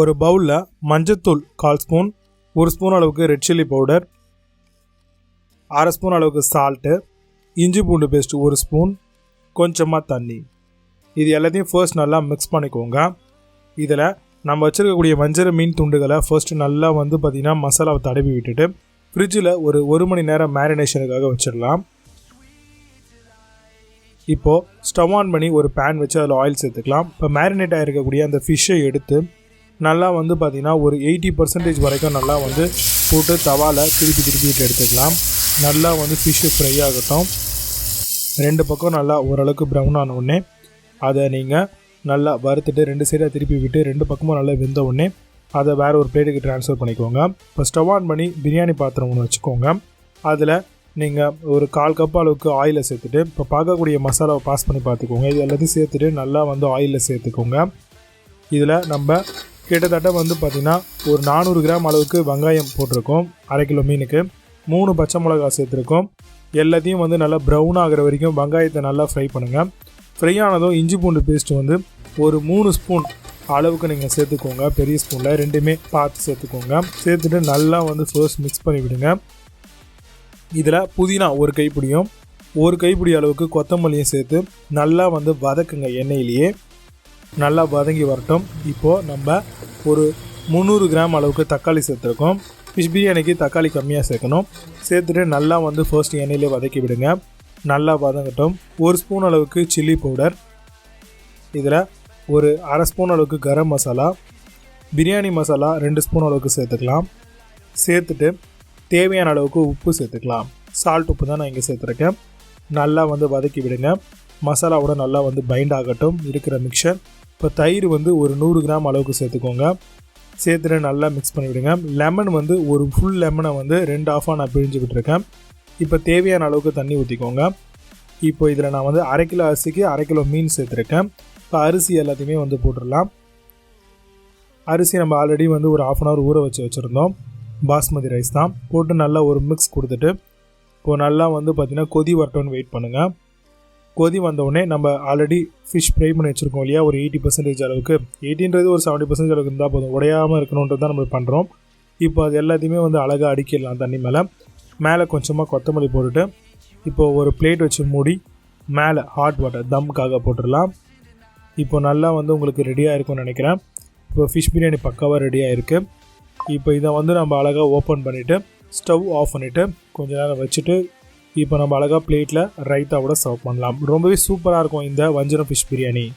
ஒரு பவுலில் மஞ்சத்தூள் கால் ஸ்பூன் ஒரு ஸ்பூன் அளவுக்கு ரெட் சில்லி பவுடர் அரை ஸ்பூன் அளவுக்கு சால்ட்டு இஞ்சி பூண்டு பேஸ்ட் ஒரு ஸ்பூன் கொஞ்சமாக தண்ணி. இது எல்லாத்தையும் ஃபர்ஸ்ட் நல்லா மிக்ஸ் பண்ணிக்கோங்க. இதில் நம்ம வச்சுருக்கக்கூடிய வஞ்சர மீன் துண்டுகளை ஃபர்ஸ்ட் நல்லா வந்து பார்த்திங்கன்னா மசாலாவை தடவி விட்டுட்டு ஃப்ரிட்ஜில் ஒரு ஒரு மணி நேரம் மேரினேஷனுக்காக வச்சிடலாம். இப்போது ஸ்டவ் ஆன் பண்ணி ஒரு பேன் வச்சு அதில் ஆயில் சேர்த்துக்கலாம். இப்போ மேரினேட் ஆகிருக்கக்கூடிய அந்த ஃபிஷ்ஷை எடுத்து நல்லா வந்து பார்த்திங்கன்னா ஒரு எயிட்டி பர்சன்டேஜ் வரைக்கும் நல்லா வந்து போட்டு தவாவில் திருப்பி திருப்பி விட்டு எடுத்துக்கலாம். நல்லா வந்து ஃபிஷ்ஷு ஃப்ரை ஆகட்டும். ரெண்டு பக்கம் நல்லா ஓரளவுக்கு ப்ரௌன் ஆன உடனே அதை நீங்கள் நல்லா வறுத்துட்டு ரெண்டு சைடாக திருப்பி விட்டு ரெண்டு பக்கமும் நல்லா வெந்த உடனே அதை வேறு ஒரு பிளேட்டுக்கு ட்ரான்ஸ்ஃபர் பண்ணிக்கோங்க. இப்போ ஸ்டவ் ஆன் பண்ணி பிரியாணி பாத்திரம் ஒன்று வச்சுக்கோங்க. அதில் நீங்கள் ஒரு கால் கப் அளவுக்கு ஆயிலை சேர்த்துட்டு இப்போ பார்க்கக்கூடிய மசாலாவை பாஸ் பண்ணி பார்த்துக்கோங்க. இது எல்லாத்தையும் சேர்த்துட்டு நல்லா வந்து ஆயிலில் சேர்த்துக்கோங்க. இதில் நம்ம கிட்டத்தட்ட வந்து பார்த்திங்கன்னா ஒரு நானூறு கிராம் அளவுக்கு வெங்காயம் போட்டிருக்கோம். அரை கிலோ மீனுக்கு. மூணு பச்சை மிளகா சேர்த்துருக்கோம். எல்லாத்தையும் வந்து நல்லா ப்ரௌன் ஆகிற வரைக்கும் வெங்காயத்தை நல்லா ஃப்ரை பண்ணுங்கள் ஃப்ரை ஆனதும் இஞ்சி பூண்டு பேஸ்ட்டு வந்து ஒரு மூணு ஸ்பூன் அளவுக்கு நீங்கள் சேர்த்துக்கோங்க. பெரிய ஸ்பூனில் ரெண்டுமே பார்த்து சேர்த்துக்கோங்க. சேர்த்துட்டு நல்லா வந்து ஃபர்ஸ்ட் மிக்ஸ் பண்ணி விடுங்க. இதில் புதினா ஒரு கைப்பிடியும் ஒரு கைப்பிடி அளவுக்கு கொத்தமல்லியும் சேர்த்து நல்லா வந்து வதக்குங்க எண்ணெயிலேயே. நல்லா வதங்கி வரட்டும். இப்போது நம்ம ஒரு முந்நூறு கிராம் அளவுக்கு தக்காளி சேர்த்துருக்கோம். ஃபிஷ் பிரியாணிக்கு தக்காளி கம்மியாக சேர்க்கணும். சேர்த்துட்டு நல்லா வந்து ஃபர்ஸ்ட் எண்ணெயிலே வதக்கி விடுங்க. நல்லா வதங்கட்டும். ஒரு ஸ்பூன் அளவுக்கு சில்லி பவுடர் இதில் ஒரு அரை ஸ்பூன் அளவுக்கு கரம் மசாலா பிரியாணி மசாலா ரெண்டு ஸ்பூன் அளவுக்கு சேர்த்துக்கலாம். சேர்த்துட்டு தேவையான அளவுக்கு உப்பு சேர்த்துக்கலாம். சால்ட் உப்பு தான் நான் இங்கே சேர்த்துருக்கேன். நல்லா வந்து வதக்கி விடுங்க. மசாலாவோட நல்லா வந்து பைண்ட் ஆகட்டும் இருக்கிற மிக்சர் இப்போ தயிர் வந்து ஒரு நூறு கிராம் அளவுக்கு சேர்த்துக்கோங்க. சேர்த்துட்டு நல்லா மிக்ஸ் பண்ணிவிடுங்க. லெமன் வந்து ஒரு ஃபுல் லெமனை வந்து ரெண்டு ஆஃபாக நான் பிழிஞ்சு விட்டுருக்கேன் இப்போ தேவையான அளவுக்கு தண்ணி ஊற்றிக்கோங்க இப்போ இதில் நான் வந்து அரை கிலோ அரிசிக்கு அரை கிலோ மீன் சேர்த்துருக்கேன். இப்போ அரிசி எல்லாத்தையுமே வந்து போட்டுடலாம். அரிசி நம்ம ஆல்ரெடி வந்து ஒரு ஆஃப் அன் ஹவர் ஊற வச்சு வச்சுருந்தோம். பாஸ்மதி ரைஸ் தான். போட்டு நல்லா ஒரு மிக்ஸ் கொடுத்துட்டு இப்போது நல்லா வந்து பார்த்திங்கன்னா கொதி வரட்டும்னு வெயிட் பண்ணுங்கள் கொதி வந்தவுடனே நம்ம ஆல்ரெடி ஃபிஷ் ஃப்ரை பண்ணி வச்சுருக்கோம் இல்லையா? ஒரு எயிட்டி பர்சன்டேஜ் அளவுக்கு. எயிட்டின்றது ஒரு செவன்ட்டி பர்சன்டேஜ் அளவுக்கு இருந்தால் போதும். உடையாமல் இருக்கணுன்றது தான் நம்ம பண்ணுறோம் இப்போ அது எல்லாத்தையுமே வந்து அழகாக அடிக்கிடலாம் தண்ணி மேலே. மேலே கொஞ்சமாக கொத்தமல்லி போட்டுட்டு இப்போது ஒரு பிளேட் வச்சு மூடி மேலே ஹாட் வாட்டர் தம்முக்காக போட்டுடலாம். இப்போ நல்லா வந்து உங்களுக்கு ரெடியாக இருக்கும்னு நினைக்கிறேன். இப்போ ஃபிஷ் பிரியாணி பக்காவாக ரெடியாக இருக்குது இப்போ இதை வந்து நம்ம அழகாக ஓப்பன் பண்ணிவிட்டு ஸ்டவ் ஆஃப் பண்ணிவிட்டு கொஞ்ச நேரம் வச்சுட்டு இப்போ நம்ம அழகாக பிளேட்டில் ரைத்தாவோட சர்வ் பண்ணலாம். ரொம்பவே சூப்பராக இருக்கும் இந்த வஞ்சரம் ஃபிஷ் பிரியாணி.